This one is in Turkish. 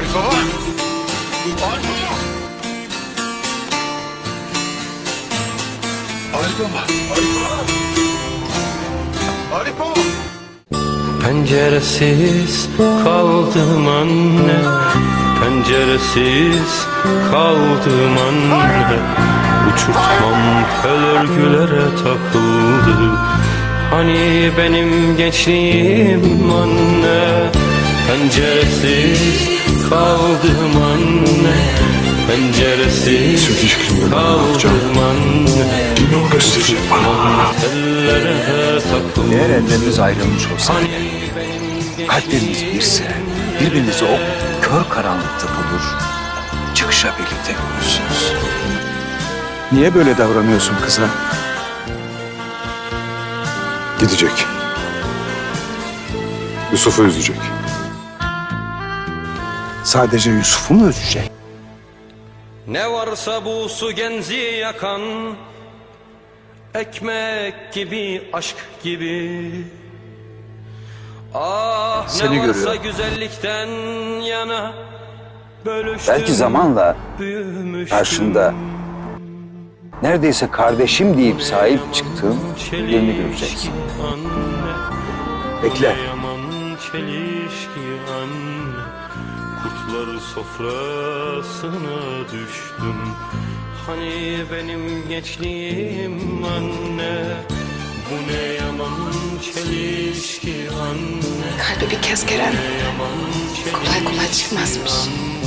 Arif baba. Arif baba. Arif baba. Arif baba. Arif baba. Penceresiz kaldım anne Penceresiz kaldım anne Uçurtmam fel örgülere takıldı Hani benim gençliğim anne Penceresiz kaldım anne Penceresiz kaldım anne bana. Tellere takıldı Eğer elleriniz ayrılmış olsa Hani kalpleriniz birse birbirinizi o kör karanlıkta bulur, çıkışa birlikte görürsünüz. Niye böyle davranıyorsun kıza? Gidecek. Yusuf'u üzecek. Sadece Yusuf'u mu üzecek? Ne varsa bu su genzi yakan Ekmek gibi, aşk gibi Ah Seni ne varsa görüyorum. güzellikten yana Bölüştüm, Belki zamanla büyümüştüm. karşında neredeyse kardeşim deyip sahip çıktığım birini göreceksin. Anne, Bekle. Anne Kurtlar sofrasına düştüm. Hani benim gençliğim anne? Bu ne yaman çelişki anne? Kalbi bir kez Yaman kolay kolay çıkmazmış. çelişki